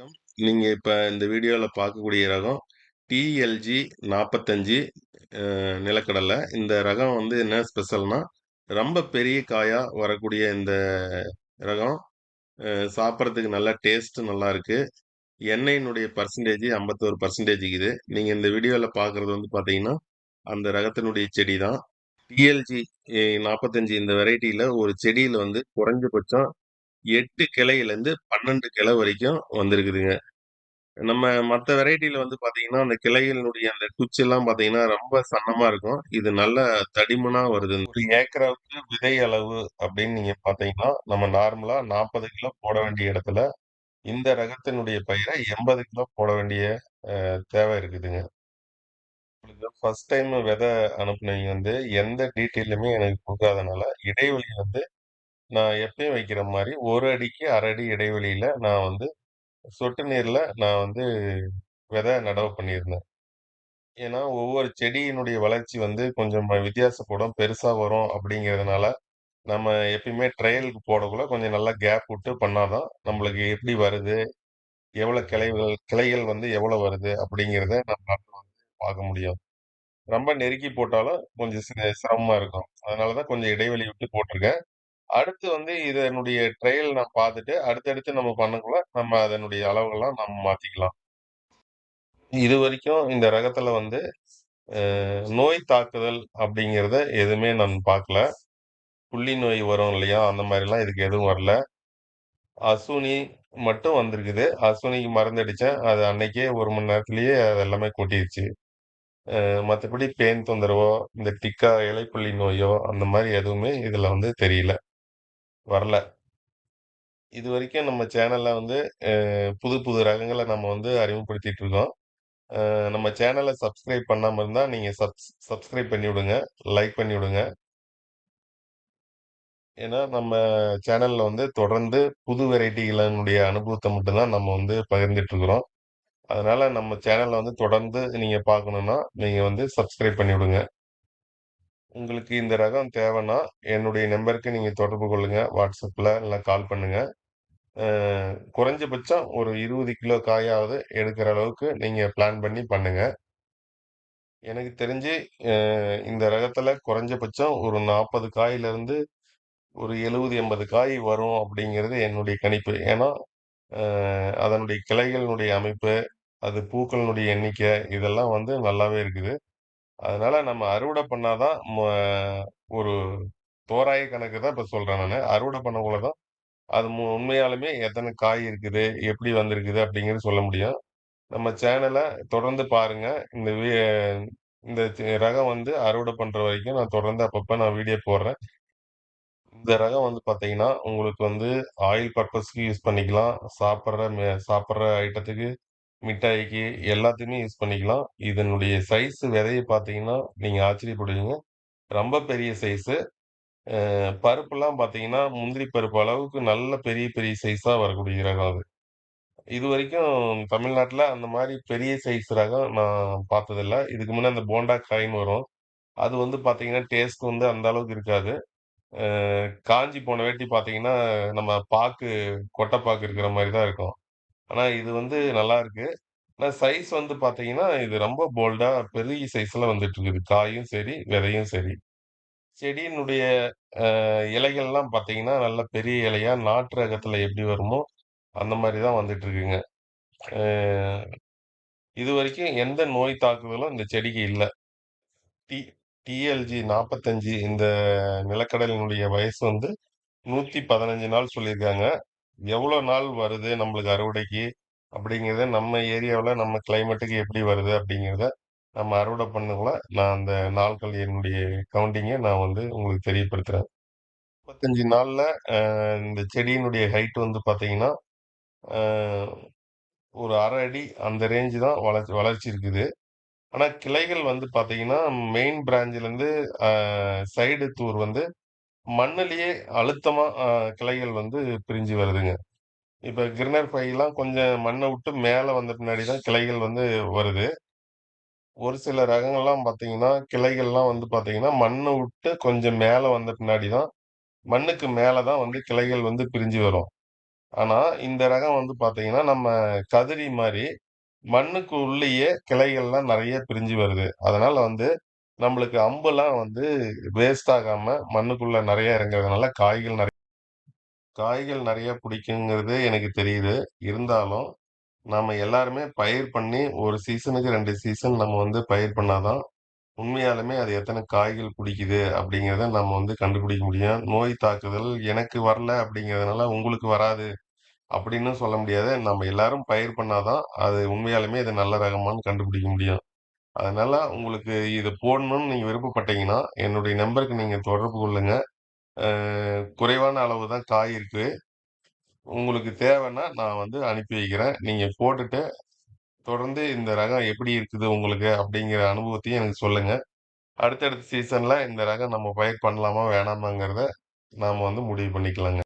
வணக்கம். நீங்கள் இப்போ இந்த வீடியோவில் பார்க்கக்கூடிய ரகம் டிஎல்ஜி நாற்பத்தஞ்சி நிலக்கடலை. இந்த ரகம் வந்து என்ன ஸ்பெஷல்னால் ரொம்ப பெரிய காயாக வரக்கூடிய இந்த ரகம் அ டேஸ்ட்டு நல்லா இருக்குது நல்லாருக்கு. எண்ணெயினுடைய பெர்சன்டேஜ் 51% இருக்குது. நீங்கள் இந்த வீடியோவில் பார்க்குறது வந்து பார்த்தீங்கன்னா, அந்த ரகத்தினுடைய செடி தான். டிஎல்ஜி நாற்பத்தஞ்சி இந்த வெரைட்டியில் ஒரு செடியில் வந்து குறைஞ்சபட்சம் 8 கிளையிலேருந்து 12 கிளை வரைக்கும் வந்திருக்குதுங்க. நம்ம மத்த வெரைட்டில வந்து பார்த்தீங்கன்னா, அந்த கிளைகளினுடைய அந்த குச்செல்லாம் பார்த்தீங்கன்னா, ரொம்ப சன்னமா இருக்கும். இது நல்ல தடிமனா வருது. ஒரு ஏக்கராவுக்கு விதை அளவு அப்படின்னு நீங்க பார்த்தீங்கன்னா, நம்ம நார்மலா 40 கிலோ போட வேண்டிய இடத்துல, இந்த ரகத்தினுடைய பயிர 80 கிலோ போட வேண்டிய அ தேவை இருக்குதுங்க. உங்களுக்கு ஃபர்ஸ்ட் டைம் விதை அனுப்புனவங்க வந்து எந்த டீட்டெயிலுமே எனக்கு கொடுக்காதனால, இடைவெளி வந்து நான் எப்பயும் வைக்கிற மாதிரி ஒரு அடிக்கு அரை அடி இடைவெளியில நான் வந்து சொட்டு நீர்ல நான் வந்து விதை நடவு பண்ணியிருந்தேன். ஏன்னா, ஒவ்வொரு செடியினுடைய வளர்ச்சி வந்து கொஞ்சம் வித்தியாசப்படும், பெருசா வரும் அப்படிங்கிறதுனால, நம்ம எப்பயுமே ட்ரையலுக்கு போடக்குள்ள கொஞ்சம் நல்லா கேப் விட்டு பண்ணாதான் நம்மளுக்கு எப்படி வருது, எவ்வளோ கிளைகள் கிளைகள் வந்து எவ்வளோ வருது அப்படிங்கிறத நம்மளால வந்து பார்க்க முடியும். ரொம்ப நெருக்கி போட்டாலும் கொஞ்சம் சி சிரமமா இருக்கும். அதனால தான் கொஞ்சம் இடைவெளி விட்டு போட்டிருக்கேன். அடுத்து வந்து இதனுடைய ட்ரையல் நான் பார்த்துட்டு, அடுத்தடுத்து நம்ம பண்ணக்குள்ள, நம்ம அதனுடைய அளவுகள்லாம் நம்ம மாற்றிக்கலாம் இது வரைக்கும் இந்த ரகத்தில் வந்து நோய் தாக்குதல் அப்படிங்கிறத எதுவுமே நான் பார்க்கல. புள்ளி நோய் வரும் இல்லையா? அந்த மாதிரிலாம் இதுக்கு எதுவும் வரல. அசுனி மட்டும் வந்திருக்குது. அசுனிக்கு மருந்து அது அன்னைக்கே ஒரு மணி நேரத்திலேயே அது எல்லாமே கொட்டிருச்சு. மற்றபடி பேன் தொந்தரவோ, இந்த டிக்கா இலைப்புள்ளி நோயோ, அந்த மாதிரி எதுவுமே இதில் வந்து தெரியல. வரல. இது வரைக்கும் நம்ம சேனலில் வந்து புது புது ரகங்களை நம்ம வந்து அறிமுகப்படுத்திட்டு இருக்கோம். நம்ம சேனலை சப்ஸ்கிரைப் பண்ணாமல் இருந்தால் நீங்கள் சப்ஸ் சப்ஸ்கிரைப் பண்ணி விடுங்க. லைக் பண்ணி விடுங்க. ஏன்னா, நம்ம சேனலில் வந்து தொடர்ந்து புது வெரைட்டிகளினுடைய அனுபவத்தை மட்டும்தான் நம்ம வந்து பகிர்ந்துட்டு இருக்கிறோம். நம்ம சேனலில் வந்து தொடர்ந்து நீங்கள் பார்க்கணுன்னா நீங்கள் வந்து சப்ஸ்கிரைப் பண்ணி விடுங்க. உங்களுக்கு இந்த ரகம் தேவைன்னா, என்னுடைய நம்பருக்கு நீங்கள் தொடர்பு கொள்ளுங்கள் வாட்ஸ்அப்பில் இல்லை கால் பண்ணுங்கள் குறைஞ்சபட்சம் ஒரு 20 கிலோ காயாவது எடுக்கிற அளவுக்கு நீங்கள் பிளான் பண்ணி பண்ணுங்கள் எனக்கு தெரிஞ்சு இந்த ரகத்தில் குறைஞ்சபட்சம் ஒரு 40 காயிலிருந்து ஒரு 70, 80 காய் வரும் அப்படிங்கிறது என்னுடைய கணிப்பு. ஏன்னா, அதனுடைய கிளைகளினுடைய அமைப்பு, அது பூக்களினுடைய எண்ணிக்கை இதெல்லாம் வந்து நல்லாவே இருக்குது. அதனால நம்ம அறுவடை பண்ணாதான் ம ஒரு தோராய கணக்கு தான் இப்ப சொல்றேன் நான் அறுவடை பண்ணக்குள்ள தான் அது மு உண்மையாலுமே எத்தனை காய் இருக்குது, எப்படி வந்திருக்குது அப்படிங்கிறது சொல்ல முடியும். நம்ம சேனலை தொடர்ந்து பாருங்க. இந்த வீ இந்த ரகம் வந்து அறுவடை பண்ற வரைக்கும் நான் தொடர்ந்து அப்பப்ப நான் வீடியோ போடுறேன். இந்த ரகம் வந்து பார்த்தீங்கன்னா, உங்களுக்கு வந்து ஆயில் பர்ப்பஸ்க்கு யூஸ் பண்ணிக்கலாம். சாப்பிட்ற சாப்பிட்ற ஐட்டத்துக்கு, மிட்டாய்க்கு எல்லாத்தையுமே யூஸ் பண்ணிக்கலாம். இதனுடைய சைஸ் விதைய பார்த்தீங்கன்னா, நீங்க ஆச்சரியப்படுவீங்க. ரொம்ப பெரிய சைஸு. அ பருப்புலாம் பார்த்தீங்கன்னா, முந்திரி பருப்பு அளவுக்கு நல்ல பெரிய பெரிய சைஸா வரக்கூடிய ரகம் அது. இதுவரைக்கும் தமிழ்நாட்டில் அந்த மாரி பெரிய சைஸ் ரகம் நான் பார்த்ததில்ல. இதுக்கு முன்ன அந்த போண்டா காயின்னு வரும். அது வந்து பார்த்தீங்கன்னா, டேஸ்ட் வந்து அந்த அளவுக்கு இருக்காது. அ காஞ்சு போன வேட்டி பார்த்தீங்கன்னா, நம்ம பாக்கு கொட்டை பாக்கு இருக்கிற மாரி தான் இருக்கும். ஆனா இது வந்து நல்லாருக்கு. ஆனா சைஸ் வந்து பார்த்தீங்கன்னா, இது ரொம்ப போல்டா பெரிய சைஸ்ல வந்துட்டுருக்குது. காயும் சரி, விதையும் சரி. செடியினுடைய அ இலைகள்லாம் பார்த்தீங்கன்னா, நல்ல பெரிய இலையா நாட்டு ரகத்துல எப்படி வருமோ, அந்த மாரி தான் வந்துட்டுருக்குங்க. அ இதுவரைக்கும் எந்த நோய் தாக்குதலும் இந்த செடிக்கு இல்ல. டி டிஎல்ஜி 45 இந்த நிலக்கடலையினுடைய வயசு வந்து 115 நாள் சொல்லியிருக்காங்க. எவ்வளோ நாள் வருது நம்மளுக்கு அறுவடைக்கு? அப்படிங்கிறத நம்ம ஏரியாவில் நம்ம கிளைமேட்டுக்கு எப்படி வருது அப்படிங்கிறத நம்ம அறுவடை பண்ணக்குள்ள நான் அந்த நாட்கள் என்னுடைய கவுண்டிங்கை நான் வந்து உங்களுக்கு தெரியப்படுத்துகிறேன் முப்பத்தஞ்சு நாளில் இந்த செடியினுடைய ஹைட் வந்து பார்த்தீங்கன்னா, ஒரு அரை அடி அந்த ரேஞ்சு தான் வளர்ச்சி வளர்ச்சி இருக்குது. ஆனால் கிளைகள் வந்து பார்த்தீங்கன்னா, மெயின் பிரான்ச்லேருந்து சைடு தூர் வந்து மண்ணுலயே அழுத்தமா அ கிளைகள் வந்து பிரிஞ்சு வருதுங்க. இப்ப கிர்னர் பைலாம் கொஞ்சம் மண்ண விட்டு மேல வந்த பின்னாடி தான் கிளைகள் வந்து வருது. ஒரு சில ரகங்கள்லாம் பார்த்தீங்கன்னா, கிளைகள்லாம் வந்து பார்த்தீங்கன்னா, மண்ண விட்டு கொஞ்சம் மேல வந்த பின்னாடி தான் மண்ணுக்கு மேல தான் வந்து கிளைகள் வந்து பிரிஞ்சு வரும். ஆனா, இந்த ரகம் வந்து பார்த்தீங்கன்னா, நம்ம கதிரி மாரி மண்ணுக்கு உள்ளேயே கிளைகள்லாம் நெறைய பிரிஞ்சு வருது. அதனால வந்து நம்மளுக்கு அம்புலாம் வந்து வேஸ்ட் ஆகாம மண்ணுக்குள்ள நிறைய இறங்குறதுனால காய்கள் நிறைய காய்கள் நிறைய பிடிக்குங்கிறது எனக்கு தெரியுது. இருந்தாலும், நாம எல்லாருமே பயிர் பண்ணி ஒரு சீசனுக்கு ரெண்டு சீசன் நம்ம வந்து பயிர் பண்ணாதான் உண்மையாலுமே அது எத்தனை காய்கள் பிடிக்குது அப்படிங்கிறத நம்ம வந்து கண்டுபிடிக்க முடியும். நோய் தாக்குதல் எனக்கு வரல அப்படிங்கிறதுனால உங்களுக்கு வராது அப்படின்னு சொல்ல முடியாது. நம்ம எல்லாரும் பயிர் பண்ணாதான் அது உண்மையாலுமே இது நல்ல ரகமான்னு கண்டுபிடிக்க முடியும். அதனால உங்களுக்கு இது போடணும்னு நீங்கள் விருப்பப்பட்டீங்கன்னா, என்னுடைய நம்பருக்கு நீங்கள் தொடர்பு கொள்ளுங்க. குறைவான அளவு தான் காய் இருக்குது உங்களுக்கு தேவைன்னா நான் வந்து அனுப்பி வைக்கிறேன். நீங்கள் போட்டுட்டு தொடர்ந்து இந்த ரகம் எப்படி இருக்குது உங்களுக்கு அப்படிங்கிற அனுபவத்தையும் எனக்கு சொல்லுங்கள் அடுத்தடுத்த சீசனில் இந்த ரகம் நம்ம பயிர் பண்ணலாமா, வேணாமாங்கிறத நாம் வந்து முடிவு பண்ணிக்கலாங்க.